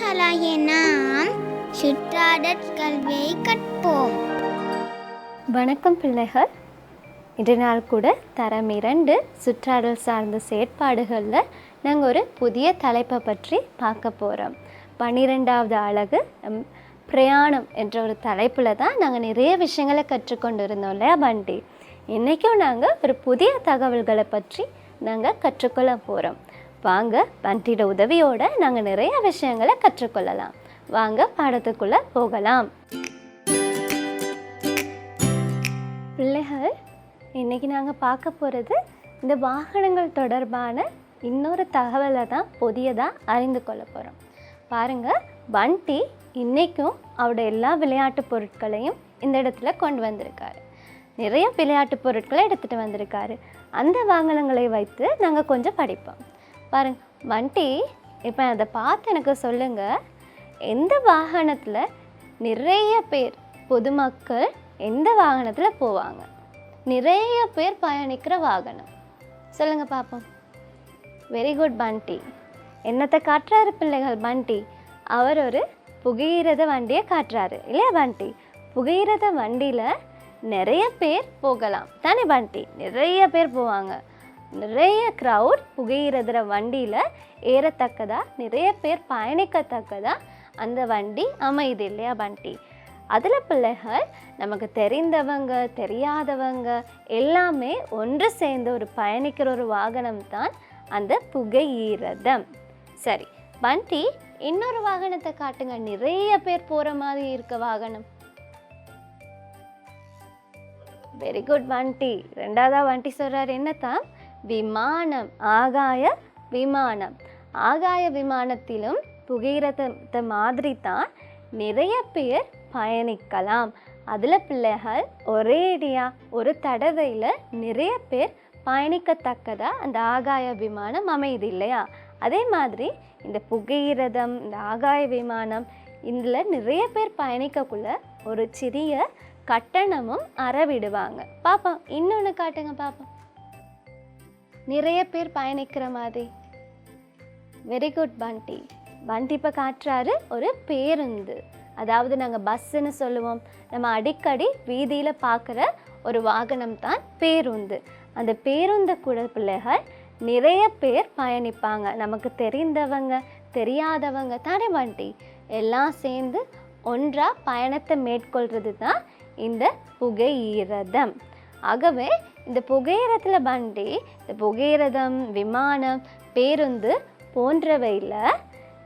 பிள்ளைகளாகிய நாம் சுற்றாடற் கல்வியை கற்போம். வணக்கம் பிள்ளைகள். இன்று நாள் கூட தரம் இரண்டு சுற்றாடல் சார்ந்த செயற்பாடுகளில் நாங்கள் ஒரு புதிய தலைப்பை பற்றி பார்க்க போகிறோம் பன்னிரெண்டாவது அழகு பிரயாணம் என்ற ஒரு தலைப்பில் தான் நாங்கள் நிறைய விஷயங்களை கற்றுக்கொண்டு இருந்தோம் இல்லையா பண்டி? இன்றைக்கும் நாங்கள் ஒரு புதிய தகவல்களை பற்றி நாங்கள் கற்றுக்கொள்ள போகிறோம் வாங்க பண்டியோட உதவியோட நாங்கள் நிறைய விஷயங்களை கற்றுக்கொள்ளலாம். வாங்க பாடத்துக்குள்ளே போகலாம். பிள்ளைகள் இன்னைக்கு நாங்கள் பார்க்க போகிறது இந்த வாகனங்கள் தொடர்பான இன்னொரு தகவலை தான் புதியதாக அறிந்து கொள்ள போகிறோம் பாருங்கள் வண்டி இன்றைக்கும் அவரோட எல்லா விளையாட்டு பொருட்களையும் இந்த இடத்துல கொண்டு வந்திருக்காரு. நிறைய விளையாட்டு பொருட்களை எடுத்துகிட்டு வந்திருக்காரு. அந்த வாகனங்களை வைத்து நாங்கள் கொஞ்சம் படிப்போம். பாருங்க வண்டி இப்போ அதை பார்த்து எனக்கு சொல்லுங்கள் எந்த வாகனத்தில் நிறைய பேர் பொதுமக்கள் எந்த வாகனத்தில் போவாங்க? நிறைய பேர் பயணிக்கிற வாகனம். சொல்லுங்க பார்ப்போம் வெரி குட் பண்டி என்னத்தை காட்டுறாரு பிள்ளைகள் பண்டி அவர் ஒரு புகையிரத வண்டியை காட்டுறாரு இல்லையா பண்டி புகையிரத வண்டியில் நிறைய பேர் போகலாம். தானே பண்டி நிறைய பேர் போவாங்க. நிறைய க்ரௌட் புகையிறதுற வண்டியில் ஏறத்தக்கதாக நிறைய பேர் பயணிக்கத்தக்கதாக அந்த வண்டி அமையுது இல்லையா வண்டி? அதில் பிள்ளைகள் நமக்கு தெரிந்தவங்க தெரியாதவங்க எல்லாமே ஒன்று சேர்ந்து ஒரு பயணிக்கிற ஒரு வாகனம் தான் அந்த புகையீரதம். சரி வண்டி இன்னொரு வாகனத்தை காட்டுங்க. நிறைய பேர் போகிற மாதிரி இருக்க வாகனம். வெரி குட் வண்டி. ரெண்டாவதா வண்டி சொல்கிறார் என்னத்தான்? விமானம் ஆகாய விமானம். ஆகாய விமானத்திலும் புகையிறத மாதிரி தான் நிறைய பேர் பயணிக்கலாம். அதில் பிள்ளைகள் ஒரேடியாக ஒரு தடவையில் நிறைய பேர் பயணிக்கத்தக்கதாக அந்த ஆகாய விமானம் அமையுது இல்லையா? அதே மாதிரி இந்த புகையிரதம் இந்த ஆகாய விமானம் இதில் நிறைய பேர் பயணிக்கக்குள்ள ஒரு சிறிய கட்டணமும் அறவிடுவாங்க. பார்ப்போம் இன்னொன்று காட்டுங்க பார்ப்போம் நிறைய பேர் பயணிக்கிற மாதிரி. வெரி குட் பண்டி பண்டி இப்போ காட்டுறாரு ஒரு பேருந்து. அதாவது நாங்கள் பஸ்ஸுன்னு சொல்லுவோம். நம்ம அடிக்கடி வீதியில் பார்க்குற ஒரு வாகனம் தான் பேருந்து. அந்த பேருந்து கூட பிள்ளைகள் நிறைய பேர் பயணிப்பாங்க. நமக்கு தெரிந்தவங்க தெரியாதவங்க தானே வண்டி எல்லாம் சேர்ந்து ஒன்றாக பயணத்தை மேற்கொள்கிறது தான் இந்த புகையிரதம். ஆகவே இந்த புகையிரத்தில் வண்டி இந்த புகையிரதம் விமானம் பேருந்து போன்றவையில்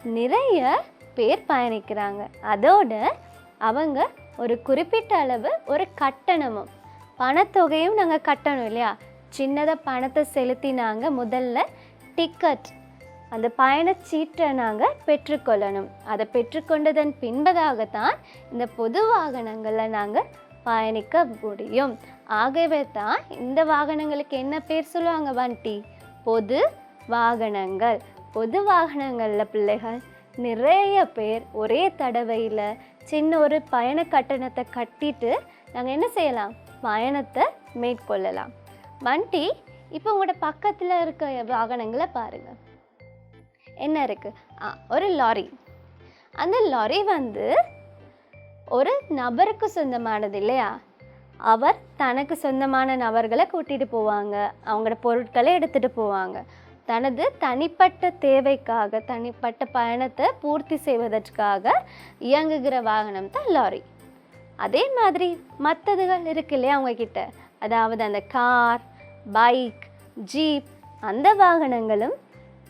நிறைய பேர் பயணிக்கிறாங்க. அதோடு அவங்க ஒரு குறிப்பிட்ட அளவு ஒரு கட்டணமும் பணத்தொகையும் நாங்கள் கட்டணும் இல்லையா? சின்னதாக பணத்தை செலுத்தி நாங்கள் முதல்ல டிக்கெட் அந்த பயணச்சீட்டை நாங்கள் பெற்றுக்கொள்ளணும். அதை பெற்றுக்கொண்டதன் பின்பதாகத்தான் இந்த பொது வாகனங்களில் நாங்கள் பயணிக்க முடியும் ஆகவே தான் இந்த வாகனங்களுக்கு என்ன பேர் சொல்லுவாங்க வண்டி பொது வாகனங்கள். பொது வாகனங்களில் பிள்ளைகள் நிறைய பேர் ஒரே தடவையில் சின்ன ஒரு பயண கட்டணத்தை கட்டிட்டு நாங்கள் என்ன செய்யலாம்? பயணத்தை மேற்கொள்ளலாம். வண்டி இப்போ உங்களோட பக்கத்தில் இருக்க வாகனங்களை பாருங்கள் என்ன இருக்குது ஒரு லாரி. அந்த லாரி வந்து ஒரு நபருக்கு சொந்தமானது இல்லையா? அவர் தனக்கு சொந்தமான நபர்களை கூட்டிகிட்டு போவாங்க. அவங்களோட பொருட்களை எடுத்துகிட்டு போவாங்க. தனது தனிப்பட்ட தேவைக்காக தனிப்பட்ட பயணத்தை பூர்த்தி செய்வதற்காக இயங்குகிற வாகனம் தான் லாரி. அதே மாதிரி மற்றதுகள் இருக்கு இல்லையா அவங்கக்கிட்ட அதாவது அந்த கார் பைக் ஜீப் அந்த வாகனங்களும்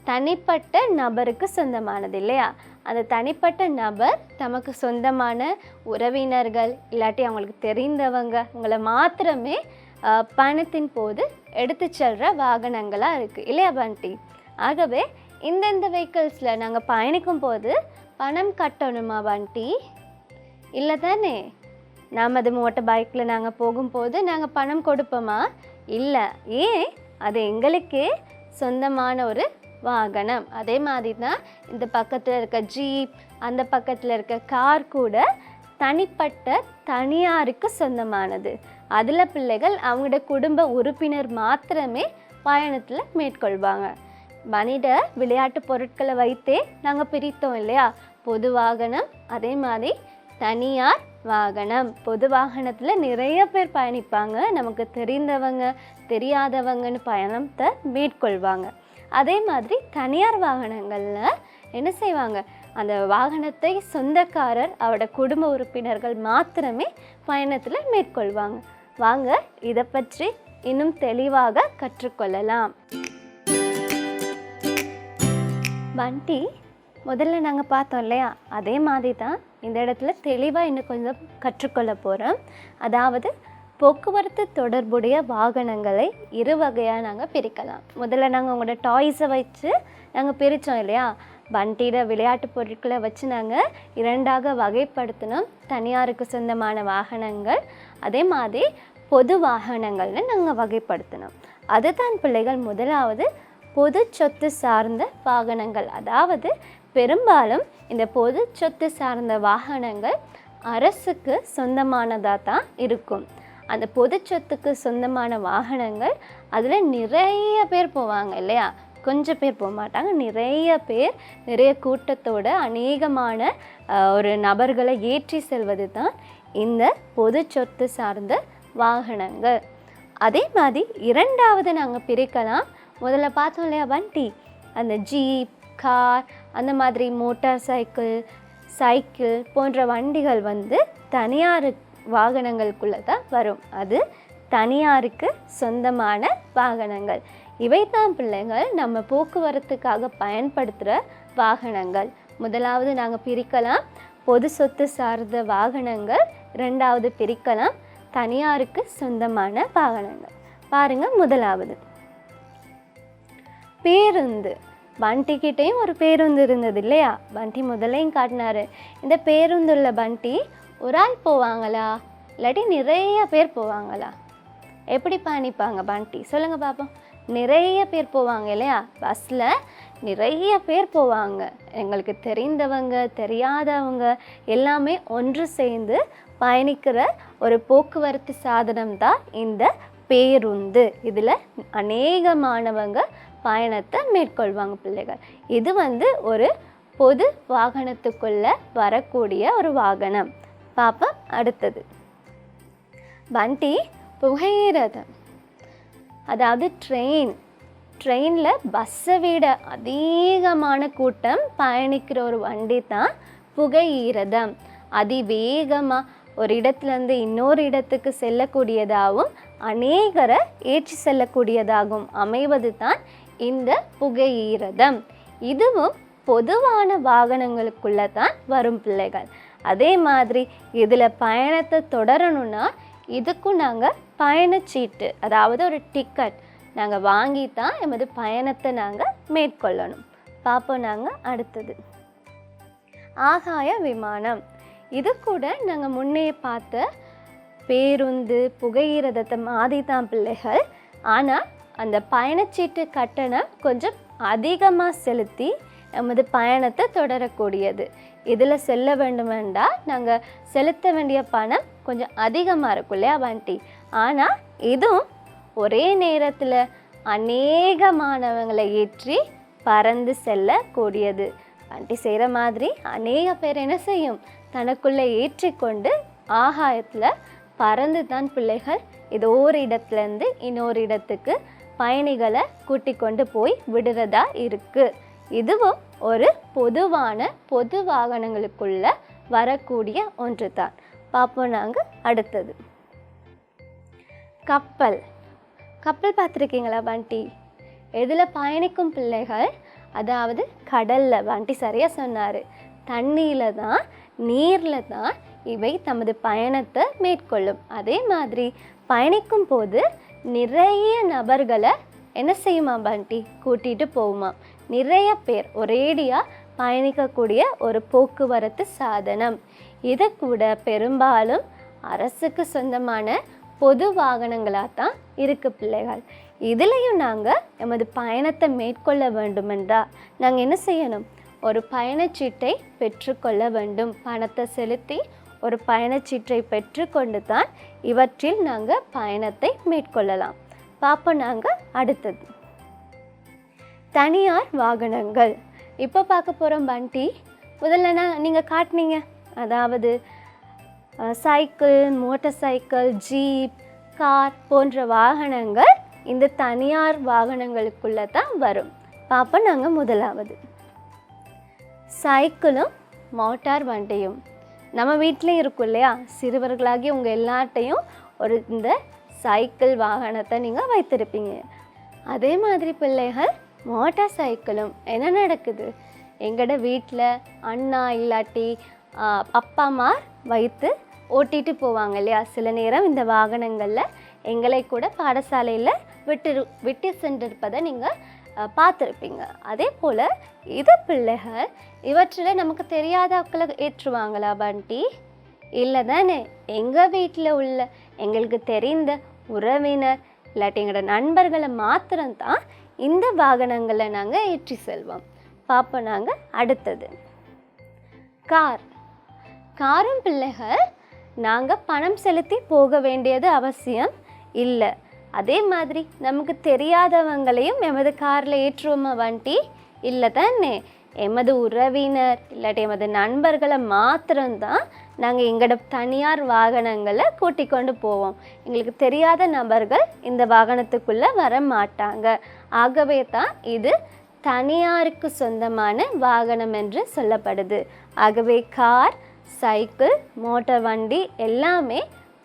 தனிப்பட்ட நபருக்கு சொந்தமானது இல்லையா? அந்த தனிப்பட்ட நபர் தமக்கு சொந்தமான உறவினர்கள் இல்லாட்டி அவங்களுக்கு தெரிந்தவங்க உங்களை மாத்திரமே பணத்தின் பயணத்தின் போது எடுத்து செல்கிற வாகனங்களாக இருக்குது இல்லையா பண்டி? ஆகவே இந்தந்த வெஹிக்கிள்ஸில் நாங்கள் பயணிக்கும் போது பணம் கட்டணுமா பண்டி? இல்லை தானே? நாம் அது மோட்டர் பைக்கில் நாங்கள் போகும்போது நாங்கள் பணம் கொடுப்போமா? இல்லை. ஏன்? அது எங்களுக்கே சொந்தமான ஒரு வாகனம். அதே மாதிரி தான் இந்த பக்கத்தில் இருக்க ஜீப் அந்த பக்கத்தில் இருக்க கார் கூட தனிப்பட்ட தனியாருக்கு சொந்தமானது. அதில் பிள்ளைகள் அவங்களோட குடும்ப உறுப்பினர் மாத்திரமே பயணத்தில் மேற்கொள்வாங்க. மனித விளையாட்டு பொருட்களை வைத்தே நாங்கள் பிரித்தோம் இல்லையா? பொது வாகனம் அதே மாதிரி தனியார் வாகனம். பொது வாகனத்தில் நிறைய பேர் பயணிப்பாங்க. நமக்கு தெரிந்தவங்க தெரியாதவங்கன்னு பயணத்தை மேற்கொள்வாங்க. அதே மாதிரி தனியார் வாகனங்களில் என்ன செய்வாங்க? அந்த வாகனத்தை சொந்தக்காரர் அவரோட குடும்ப உறுப்பினர்கள் மாத்திரமே பயணத்தில் மேற்கொள்வாங்க. வாங்க இதை பற்றி இன்னும் தெளிவாக கற்றுக்கொள்ளலாம். வண்டி முதல்ல நாங்கள் பார்த்தோம் இல்லையா? அதே மாதிரி தான் இந்த இடத்துல தெளிவாக இன்னும் கொஞ்சம் கற்றுக்கொள்ள போகிறோம் அதாவது போக்குவரத்து தொடர்புடைய வாகனங்களை இரு வகையாக நாங்கள் பிரிக்கலாம். முதல்ல நாங்கள் உங்களோட டாய்ஸை வச்சு நாங்கள் பிரித்தோம் இல்லையா? வண்டியில் விளையாட்டு பொருட்களை வச்சு நாங்கள் இரண்டாக வகைப்படுத்தினோம். தனியாருக்கு சொந்தமான வாகனங்கள் அதே மாதிரி பொது வாகனங்கள்னு நாங்கள் வகைப்படுத்தினோம். அதுதான் பிள்ளைகள் முதலாவது பொது சொத்து சார்ந்த வாகனங்கள். அதாவது பெரும்பாலும் இந்த பொது சொத்து சார்ந்த வாகனங்கள் அரசுக்கு சொந்தமானதாக தான் இருக்கும். அந்த பொது சொத்துக்கு சொந்தமான வாகனங்கள் அதில் நிறைய பேர் போவாங்க இல்லையா? கொஞ்சம் பேர் போக மாட்டாங்க. நிறைய பேர் நிறைய கூட்டத்தோட அநேகமான ஒரு நபர்களை ஏற்றி செல்வது தான் இந்த பொது சொத்து சார்ந்த வாகனங்கள். அதே மாதிரி இரண்டாவது நாங்கள் பிரிக்கலாம். முதல்ல பார்த்தோம் இல்லையா வண்டி. அந்த ஜீப் கார் அந்த மாதிரி மோட்டார் சைக்கிள் சைக்கிள் போன்ற வண்டிகள் வந்து தனியாருக்கு வாகனங்களுக்குள்ளே தான் வரும். அது தனியாருக்கு சொந்தமான வாகனங்கள். இவை தான் பிள்ளைகள் நம்ம போக்குவரத்துக்காக பயன்படுத்துகிற வாகனங்கள். முதலாவது நாங்கள் பிரிக்கலாம். பொது சொத்து சார்ந்த வாகனங்கள். ரெண்டாவது பிரிக்கலாம். தனியாருக்கு சொந்தமான வாகனங்கள். பாருங்கள் முதலாவது. பேருந்து. பண்டிக்கிட்டேயும் ஒரு பேருந்து இருந்தது இல்லையா? பண்டி முதலையும் காட்டினாரு. இந்த பேருந்துள்ள பண்டி ஒரு ஆள் போவாங்களா? இல்லாட்டி நிறைய பேர் போவாங்களா? எப்படி பயணிப்பாங்க பாண்டி? சொல்லுங்கள் பாப்போம். நிறைய பேர் போவாங்க இல்லையா? பஸ்ஸில் நிறைய பேர் போவாங்க. எங்களுக்கு தெரிந்தவங்க தெரியாதவங்க எல்லாமே ஒன்று சேர்ந்து பயணிக்கிற ஒரு போக்குவரத்து சாதனம் தான் இந்த பேருந்து. இதில் அநேகமானவங்க பயணத்தை மேற்கொள்வாங்க பிள்ளைகள். இது வந்து ஒரு பொது வாகனத்துக்குள்ளே வரக்கூடிய ஒரு வாகனம். பார்ப்போம் அடுத்தது. வண்டி புகையிரதம் அதாவது ட்ரெயின் ட்ரெயினில் பஸ்ஸை விட அதிகமான கூட்டம் பயணிக்கிற ஒரு வண்டி தான் புகையிரதம் அதிவேகமாக ஒரு இடத்துலேருந்து இன்னொரு இடத்துக்கு செல்லக்கூடியதாகவும் அநேகரை ஏற்றி செல்லக்கூடியதாகவும் அமைவது தான் இந்த புகையிரதம் இதுவும் பொதுவான வாகனங்களுக்குள்ளே தான் வரும் பிள்ளைகள். அதே மாதிரி இதில் பயணத்தை தொடரணும்னா இதுக்கும் நாங்கள் பயணச்சீட்டு அதாவது ஒரு டிக்கெட் நாங்கள் வாங்கி தான் எமது பயணத்தை நாங்கள் மேற்கொள்ளணும். பார்ப்போம் நாங்கள் அடுத்தது. ஆகாய விமானம். இது கூட நாங்கள் முன்னே பார்த்த பேருந்து புகையிரதத்தை மாதிரி தான் பிள்ளைகள். ஆனால் அந்த பயணச்சீட்டு கட்டணம் கொஞ்சம் அதிகமாக செலுத்தி நமது பயணத்தை தொடரக்கூடியது. இதில் செல்ல வேண்டுமெண்டா நாங்கள் செலுத்த வேண்டிய பணம் கொஞ்சம் அதிகமாக இருக்கும் இல்லையா வண்டி ஆனால் இதுவும் ஒரே நேரத்தில் அநேகமானவங்களை ஏற்றி பறந்து செல்லக்கூடியது. வண்டி செய்கிற மாதிரி அநேக பேர் என்ன செய்யும்? தனக்குள்ளே ஏற்றிக்கொண்டு ஆகாயத்தில் பறந்து தான் பிள்ளைகள் இது ஒரு இடத்துலேருந்து இன்னொரு இடத்துக்கு பயணிகளை கூட்டிக் கொண்டு போய் விடுறதா இருக்கு. இதுவும் ஒரு பொதுவான பொது வாகனங்களுக்குள்ள வரக்கூடிய ஒன்று தான் பார்ப்போம் நாங்கள் அடுத்தது. கப்பல். கப்பல் பார்த்துருக்கீங்களா வண்டி எதில் பயணிக்கும் பிள்ளைகள்? அதாவது கடலில் வண்டி சரியாக சொன்னார். தண்ணியில் தான் நீரில் தான் இவை தமது பயணத்தை மேற்கொள்ளும். அதே மாதிரி பயணிக்கும் போது நிறைய நபர்களை என்ன செய்யுமா பண்டி? கூட்டிகிட்டு போகுமா? நிறைய பேர் ஒரேடியாக பயணிக்கக்கூடிய ஒரு போக்குவரத்து சாதனம். இது கூட பெரும்பாலும் அரசுக்கு சொந்தமான பொது வாகனங்களாக தான் இருக்குது பிள்ளைகள். இதுலேயும் நாங்கள் எமது பயணத்தை மேற்கொள்ள வேண்டுமென்றால் நாங்கள் என்ன செய்யணும்? ஒரு பயணச்சீட்டை பெற்றுக்கொள்ள வேண்டும். பணத்தை செலுத்தி ஒரு பயணச்சீட்டை பெற்றுக்கொண்டு தான் இவற்றில் நாங்கள் பயணத்தை மேற்கொள்ளலாம். பார்ப்போம் நாங்கள் அடுத்தது. தனியார் வாகனங்கள். இப்போ பார்க்க போகிறோம் பண்டி முதல்ல நான் நீங்கள் காட்டினீங்க. அதாவது cycle motor cycle jeep car போன்ற வாகனங்கள் இந்த தனியார் வாகனங்களுக்குள்ளே தான் வரும். பார்ப்போம் நாங்கள் முதலாவது. சைக்கிளும் மோட்டார் வண்டியும். நம்ம வீட்டிலையும் இருக்கும் இல்லையா? சிறுவர்களாகி உங்கள் எல்லாட்டையும் ஒரு இந்த சைக்கிள் வாகனத்தை நீங்கள் வைத்திருப்பீங்க. அதே மாதிரி பிள்ளைகள் மோட்டார் சைக்கிளும். என்ன நடக்குது? எங்களோட வீட்டில் அண்ணா இல்லாட்டி அப்பா அம்மா வைத்து ஓட்டிட்டு போவாங்க இல்லையா? சில நேரம் இந்த வாகனங்களில் எங்களை கூட பாடசாலையில் விட்டு விட்டு சென்றிருப்பதை நீங்கள் பார்த்துருப்பீங்க. அதே போல் இது பிள்ளைகள் இவற்றில் நமக்கு தெரியாத ஆட்களை ஏற்றுவாங்களா பண்டி? இல்லை தானே. எங்கள் வீட்டில் உள்ள எங்களுக்கு தெரிந்த உறவினர் இல்லாட்டி எங்களோட நண்பர்களை மாத்திரம்தான் இந்த வாகனங்களை நாங்கள் ஏற்றி செல்வோம். பார்ப்போம் நாங்கள் அடுத்தது. கார். காரும் பிள்ளைகள் நாங்கள் பணம் செலுத்தி போக வேண்டியது அவசியம் இல்லை. அதே மாதிரி நமக்கு தெரியாதவங்களையும் எமது காரில் ஏற்றுவோமா வண்டி? இல்லை தானே. எமது உறவினர் இல்லாட்டி எமது நண்பர்களை மாத்திரம்தான் நாங்கள் எங்களோட தனியார் வாகனங்களை கூட்டிக் கொண்டு போவோம். எங்களுக்கு தெரியாத நபர்கள் இந்த வாகனத்துக்குள்ளே வர மாட்டாங்க. ஆகவே தான் இது தனியாருக்கு சொந்தமான வாகனம் என்று சொல்லப்படுது. ஆகவே கார் சைக்கிள் மோட்டார் வண்டி எல்லாமே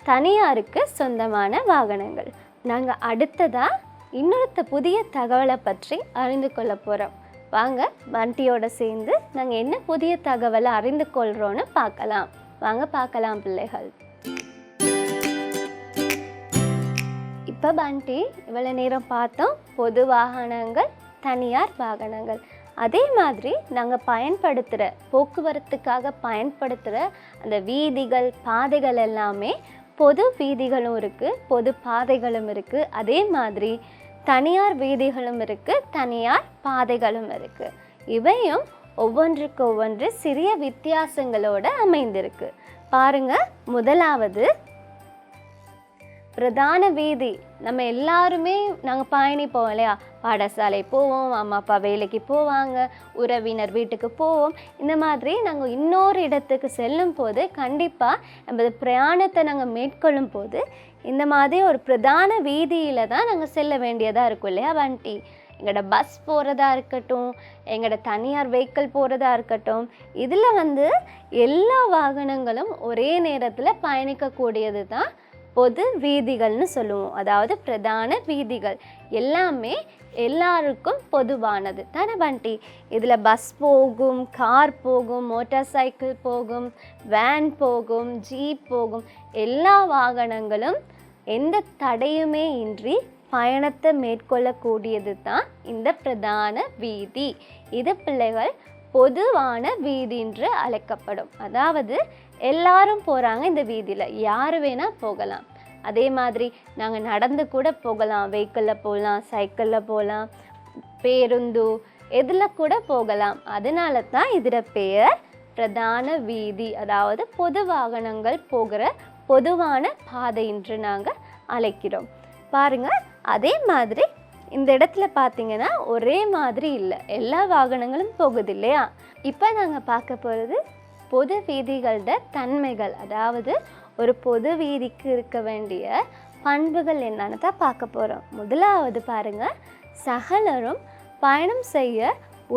தனியாருக்கு சொந்தமான வாகனங்கள். நாங்கள் அடுத்ததாக இன்னொருத்த புதிய தகவலை பற்றி அறிந்து கொள்ள போகிறோம் வாங்க வண்டியோட சேர்ந்து நாங்கள் என்ன புதிய தகவலை அறிந்து கொள்கிறோன்னு பார்க்கலாம். வாங்க பார்க்கலாம் பிள்ளைகள். இப்போ பண்டி இவ்வளோ நேரம் பார்த்தோம் பொது வாகனங்கள் தனியார் வாகனங்கள். அதே மாதிரி நாங்கள் பயன்படுத்துகிற போக்குவரத்துக்காக பயன்படுத்துகிற அந்த வீதிகள் பாதைகள் எல்லாமே பொது வீதிகளும் இருக்குது பொது பாதைகளும் இருக்குது அதே மாதிரி தனியார் வீதிகளும் இருக்குது தனியார் பாதைகளும் இருக்குது இவையும் ஒவ்வொன்றுக்கு ஒவ்வொன்று சிறிய வித்தியாசங்களோட அமைந்திருக்கு. பாருங்க முதலாவது பிரதான வீதி. நம்ம எல்லாருமே நாங்கள் பயணிப்போம் இல்லையா? பாடசாலை போவோம் அம்மா அப்பா வேலைக்கு போவாங்க உறவினர் வீட்டுக்கு போவோம். இந்த மாதிரி நாங்கள் இன்னொரு இடத்துக்கு செல்லும் போது கண்டிப்பாக நமது பிரயாணத்தை நாங்கள் மேற்கொள்ளும் போது இந்த மாதிரி ஒரு பிரதான வீதியில் தான் நாங்கள் செல்ல வேண்டியதாக இருக்கும் இல்லையா? வண்டி. எங்களோட பஸ் போகிறதா இருக்கட்டும் எங்களோட தனியார் வெஹிக்கிள் போகிறதா இருக்கட்டும் இதில் வந்து எல்லா வாகனங்களும் ஒரே நேரத்தில் பயணிக்கக்கூடியது தான் பொது வீதிகள்னு சொல்லுவோம். அதாவது பிரதான வீதிகள். எல்லாமே எல்லாருக்கும் பொதுவானது. தானே வண்டி இதில் பஸ் போகும் கார் போகும் மோட்டார் சைக்கிள் போகும் வேன் போகும் ஜீப் போகும். எல்லா வாகனங்களும் எந்த தடையுமே இன்றி பயணத்தை மேற்கொள்ளக்கூடியது தான் இந்த பிரதான வீதி. இது பிள்ளைகள் பொதுவான வீதி என்று அழைக்கப்படும். அதாவது எல்லாரும் போகிறாங்க இந்த வீதியில். யார் வேணால் போகலாம். அதே மாதிரி நாங்கள் நடந்து கூட போகலாம். வெஹிக்கிளில் போகலாம் சைக்கிளில் போகலாம் பேருந்து எதில் கூட போகலாம். அதனால தான் இதில் பெயர் பிரதான வீதி. அதாவது பொது வாகனங்கள் போகிற பொதுவான பாதை என்று நாங்கள் அழைக்கிறோம். பாருங்கள் அதே மாதிரி இந்த இடத்துல பார்த்தீங்கன்னா ஒரே மாதிரி இல்லை. எல்லா வாகனங்களும் போகுது இல்லையா? இப்போ நாங்கள் பார்க்க போகிறது பொது வீதிகளோட தன்மைகள். அதாவது ஒரு பொது வீதிக்கு இருக்க வேண்டிய பண்புகள் என்னன்னு தான் பார்க்க போகிறோம் முதலாவது பாருங்கள் சகலரும் பயணம் செய்ய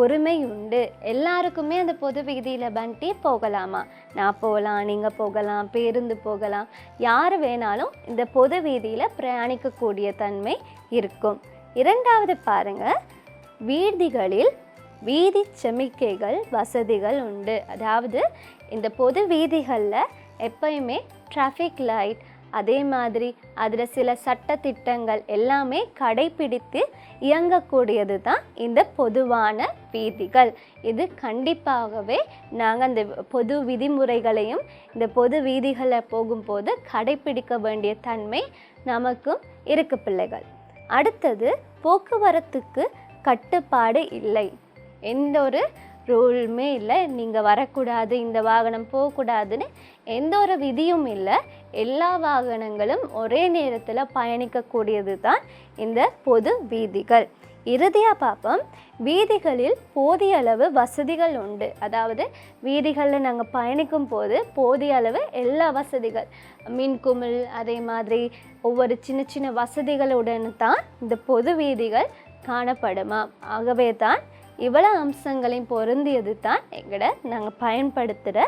ஒருமை உண்டு. எல்லாருக்குமே அந்த பொது வீதியில் பண்டி போகலாமா? நான் போகலாம் நீங்கள் போகலாம் பேருந்து போகலாம். யார் வேணாலும் இந்த பொது வீதியில் பிரயாணிக்கக்கூடிய தன்மை இருக்கும். இரண்டாவது பாருங்கள் வீதிகளில் வீதி செமிக்கைகள் வசதிகள் உண்டு. அதாவது இந்த பொது வீதிகளில் எப்பயுமே டிராஃபிக் லைட் அதே மாதிரி அதில் சில சட்டத்திட்டங்கள் எல்லாமே கடைபிடித்து இயங்கக்கூடியது தான் இந்த பொதுவான வீதிகள். இது கண்டிப்பாகவே நாங்கள் அந்த பொது விதிமுறைகளையும் இந்த பொது வீதிகளில் போகும்போது கடைபிடிக்க வேண்டிய தன்மை நமக்கும் இருக்கு பிள்ளைகள். அடுத்தது போக்குவரத்துக்கு கட்டுப்பாடு இல்லை. எந்த ஒரு ரூலுமே இல்லை. நீங்கள் வரக்கூடாது இந்த வாகனம் போகக்கூடாதுன்னு எந்த ஒரு விதியும் இல்லை. எல்லா வாகனங்களும் ஒரே நேரத்தில் பயணிக்கக்கூடியது தான் இந்த பொது வீதிகள். இறுதியாக பார்ப்போம். வீதிகளில் போதிய அளவு வசதிகள் உண்டு. அதாவது வீதிகளில் நாங்கள் பயணிக்கும் போது போதிய அளவு எல்லா வசதிகள் மின்குமிழ் அதே மாதிரி ஒவ்வொரு சின்ன சின்ன வசதிகளுடன் தான் இந்த பொது வீதிகள் காணப்படுமா? ஆகவே தான் இவ்வளோ அம்சங்களையும் பொருந்தியது தான் எங்கட நாங்கள் பயன்படுத்துகிற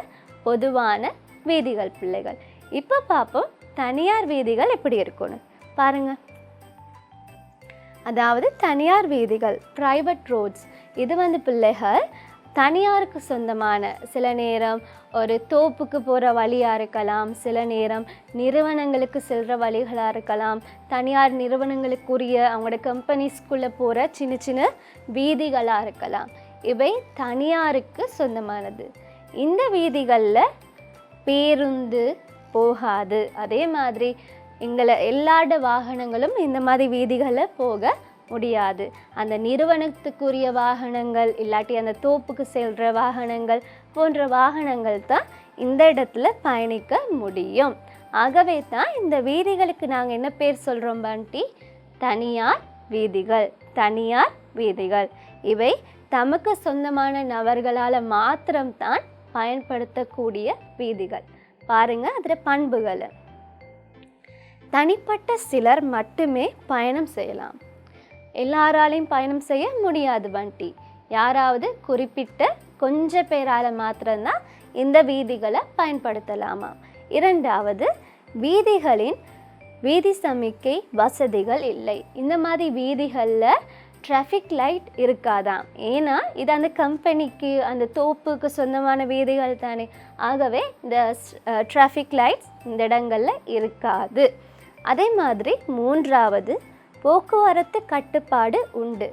பொதுவான வீதிகள் பிள்ளைகள். இப்போ பார்ப்போம் தனியார் வீதிகள் எப்படி இருக்கும்னு. பாருங்கள் அதாவது தனியார் வீதிகள் ப்ரைவேட் ரோட்ஸ் இது வந்து பிள்ளைகள் தனியாருக்கு சொந்தமான சில நேரம் ஒரு தோப்புக்கு போகிற வழியாக இருக்கலாம் சில நேரம் நிறுவனங்களுக்கு செல்கிற வழிகளாக இருக்கலாம். தனியார் நிறுவனங்களுக்குரிய அவங்களோட கம்பெனிஸ்குள்ளே போகிற சின்ன சின்ன வீதிகளாக இருக்கலாம். இவை தனியாருக்கு சொந்தமானது. இந்த வீதிகளில் பேருந்து போகாது. அதே மாதிரி எங்களை எல்லாட வாகனங்களும் இந்த மாதிரி வீதிகளில் போக முடியாது. அந்த நிறுவனத்துக்குரிய வாகனங்கள் இல்லாட்டி அந்த தோப்புக்கு செல்கிற வாகனங்கள் போன்ற வாகனங்கள் தான் இந்த இடத்துல பயணிக்க முடியும். ஆகவே தான் இந்த வீதிகளுக்கு நாங்கள் என்ன பேர் சொல்கிறோம் பாண்டி? தனியார் வீதிகள் தனியார் வீதிகள். இவை தமக்கு சொந்தமான நபர்களால் மாத்திரம்தான் பயன்படுத்தக்கூடிய வீதிகள். பாருங்கள் அதில் பண்புகளை. தனிப்பட்ட சிலர் மட்டுமே பயணம் செய்யலாம். எல்லாராலையும் பயணம் செய்ய முடியாது வண்டி. யாராவது குறிப்பிட்ட கொஞ்ச பேரால் மாத்திரம்தான் இந்த வீதிகளை பயன்படுத்தலாமா? இரண்டாவது வீதிகளின் வீதி சமிக்கை வசதிகள் இல்லை. இந்த மாதிரி வீதிகளில் ட்ராஃபிக் லைட் இருக்காதாம் ஏன்னா இது அந்த கம்பெனிக்கு அந்த தோப்புக்கு சொந்தமான வீதிகள் தானே. ஆகவே இந்த ட்ராஃபிக் லைட்ஸ் இந்த இடங்களில் இருக்காது. அதே மாதிரி மூன்றாவது போக்குவரத்து கட்டுப்பாடு உண்டு.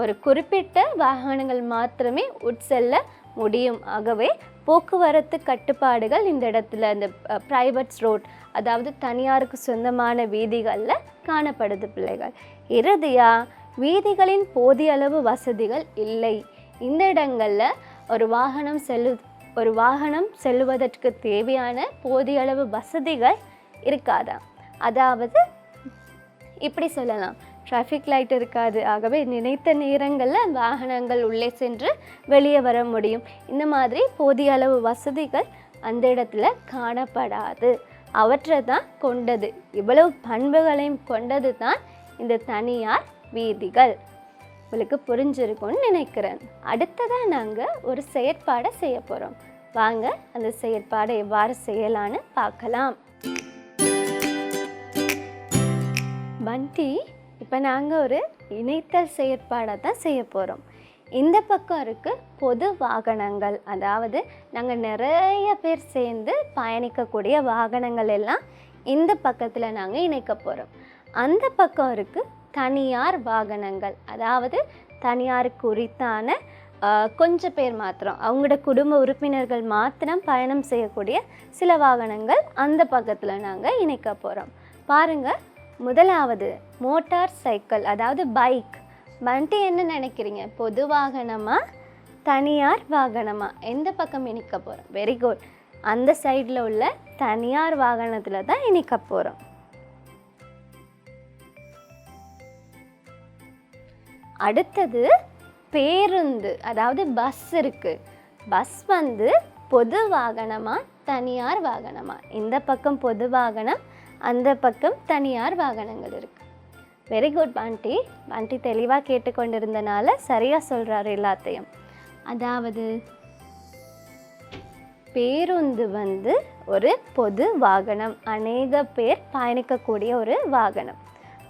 ஒரு குறிப்பிட்ட வாகனங்கள் மாத்திரமே உட்செல்ல முடியும். ஆகவே போக்குவரத்து கட்டுப்பாடுகள் இந்த இடத்துல இந்த ப்ரைவேட்ஸ் ரோட் அதாவது தனியாருக்கு சொந்தமான வீதிகளில் காணப்படுது பிள்ளைகள். இறுதியாக வீதிகளின் போதிய அளவு வசதிகள் இல்லை. இந்த இடங்களில் ஒரு வாகனம் செல்லு ஒரு வாகனம் செல்லுவதற்கு தேவையான போதிய அளவு வசதிகள் இருக்காதான் அதாவது இப்படி சொல்லலாம். டிராஃபிக் லைட் இருக்காது. ஆகவே நினைத்த நேரங்களில் வாகனங்கள் உள்ளே சென்று வெளியே வர முடியும். இந்த மாதிரி போதிய அளவு வசதிகள் அந்த இடத்துல காணப்படாது. அவற்றை தான் கொண்டது. இவ்வளவு பண்புகளையும் கொண்டது தான் இந்த தனியார் வீதிகள். உங்களுக்கு புரிஞ்சிருக்கும்னு நினைக்கிறேன். அடுத்ததாக நாங்கள் ஒரு செயற்பாடை செய்ய போகிறோம் வாங்க அந்த செயற்பாடை எவ்வாறு செய்யலான்னு பார்க்கலாம். வண்டி இப்போ நாங்கள் ஒரு இணைத்தல் செயற்பாடை தான் செய்ய போகிறோம் இந்த பக்கம் இருக்குது பொது வாகனங்கள். அதாவது நாங்கள் நிறைய பேர் சேர்ந்து பயணிக்கக்கூடிய வாகனங்கள் எல்லாம் இந்த பக்கத்தில் நாங்கள் இணைக்க போகிறோம் அந்த பக்கம் இருக்குது தனியார் வாகனங்கள். அதாவது தனியார் குறித்தான கொஞ்சம் பேர் மாத்திரம் அவங்களோட குடும்ப உறுப்பினர்கள் மாத்திரம் பயணம் செய்யக்கூடிய சில வாகனங்கள் அந்த பக்கத்தில் நாங்கள் இணைக்க போகிறோம் பாருங்கள் முதலாவது மோட்டார் சைக்கிள் அதாவது பைக். வந்துட்டு என்ன நினைக்கிறீங்க? பொது வாகனமா? தனியார் வாகனமா? எந்த பக்கம் இணைக்க போகிறோம் வெரி குட் அந்த சைடில் உள்ள தனியார் வாகனத்தில் தான் இணைக்க போகிறோம் அடுத்தது பேருந்து அதாவது பஸ் இருக்குது பஸ் வந்து பொது வாகனமா? தனியார் வாகனமா? இந்த பக்கம் பொது வாகனம் அந்த பக்கம் தனியார் வாகனங்கள் இருக்கு. வெரி குட் பாண்டி பாண்டி தெளிவாக கேட்டுக்கொண்டிருந்தனால சரியாக சொல்கிறாரு எல்லாத்தையும். அதாவது பேருந்து வந்து ஒரு பொது வாகனம். அநேக பேர் பயணிக்கக்கூடிய ஒரு வாகனம்.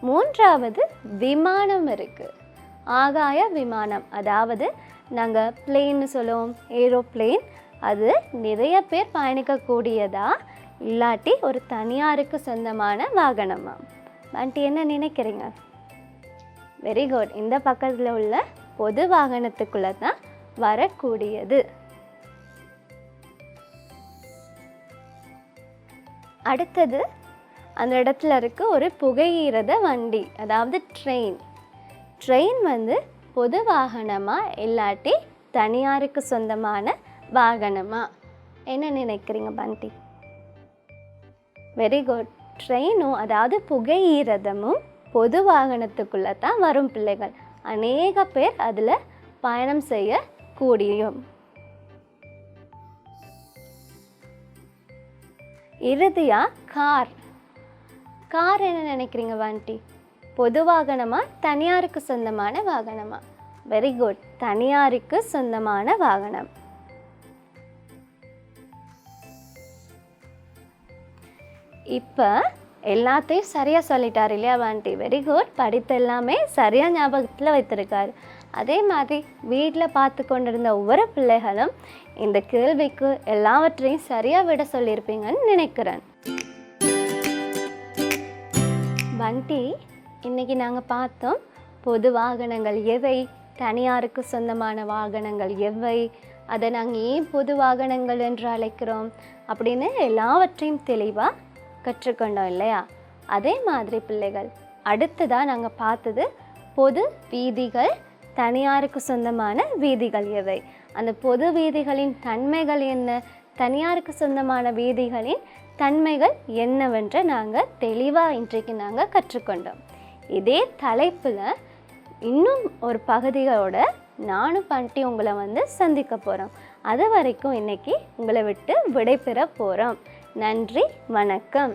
மூன்றாவது விமானம் இருக்குது ஆகாய விமானம். அதாவது நாங்கள் பிளேன்னு சொல்லுவோம் ஏரோப்ளேன் அது நிறைய பேர் பயணிக்கக்கூடியதாக இல்லாட்டி ஒரு தனியாருக்கு சொந்தமான வாகனமா ஆண்டி என்ன நினைக்கிறீங்க? வெரி குட் இந்த பக்கத்தில் உள்ள பொது வாகனத்துக்குள்ளே தான் வரக்கூடியது. அடுத்தது அந்த இடத்துல இருக்க ஒரு புகையீரத வண்டி அதாவது ட்ரெயின் ட்ரெயின் வந்து பொது வாகனமா இல்லாட்டி தனியாருக்கு சொந்தமான வாகனமா? என்ன நினைக்கிறீங்க பண்டி வெரி குட் ட்ரெயினும் அதாவது புகையீரதமும் பொது வாகனத்துக்குள்ளே தான் வரும் பிள்ளைகள். அநேக பேர் அதில் பயணம் செய்ய கூடியும். இறுதியா கார். கார் என்ன நினைக்கிறீங்க வாண்டி? பொது வாகனமா தனியாருக்கு சொந்தமான வாகனமா? வெரி குட் தனியாருக்கு சொந்தமான வாகனம். இப்போ எல்லாத்தையும் சரியாக சொல்லிட்டார் இல்லையா வாண்டி வெரி குட் படித்த எல்லாமே சரியாக ஞாபகத்தில் வைத்திருக்காரு. அதே மாதிரி வீட்டில் பார்த்து கொண்டிருந்த ஒவ்வொரு பிள்ளைகளும் இந்த கேள்விக்கு எல்லாவற்றையும் சரியாக விட சொல்லியிருப்பீங்கன்னு நினைக்கிறேன். வண்டி இன்னைக்கு நாங்கள் பார்த்தோம் பொது வாகனங்கள் எவை? தனியாருக்கு சொந்தமான வாகனங்கள் எவை? அதை நாங்கள் ஏன் பொது வாகனங்கள் என்று அழைக்கிறோம்? அப்படின்னு எல்லாவற்றையும் தெளிவாக கற்றுக்கொண்டோம் இல்லையா? அதே மாதிரி பிள்ளைகள் அடுத்ததாக நாங்கள் பார்த்தது பொது வீதிகள் தனியாருக்கு சொந்தமான வீதிகள் எவை? அந்த பொது வீதிகளின் தன்மைகள் என்ன? தனியாருக்கு சொந்தமான வீதிகளின் தன்மைகள் என்னவென்று நாங்கள் தெளிவாக இன்றைக்கு நாங்கள் கற்றுக்கொண்டோம். இதே தலைப்பில் இன்னும் ஒரு பகுதிகளோட நானும் பண்ணிட்டு உங்களை வந்து சந்திக்க போகிறோம் அது வரைக்கும் இன்றைக்கி உங்களை விட்டு விடைபெற போகிறோம் நன்றி வணக்கம்.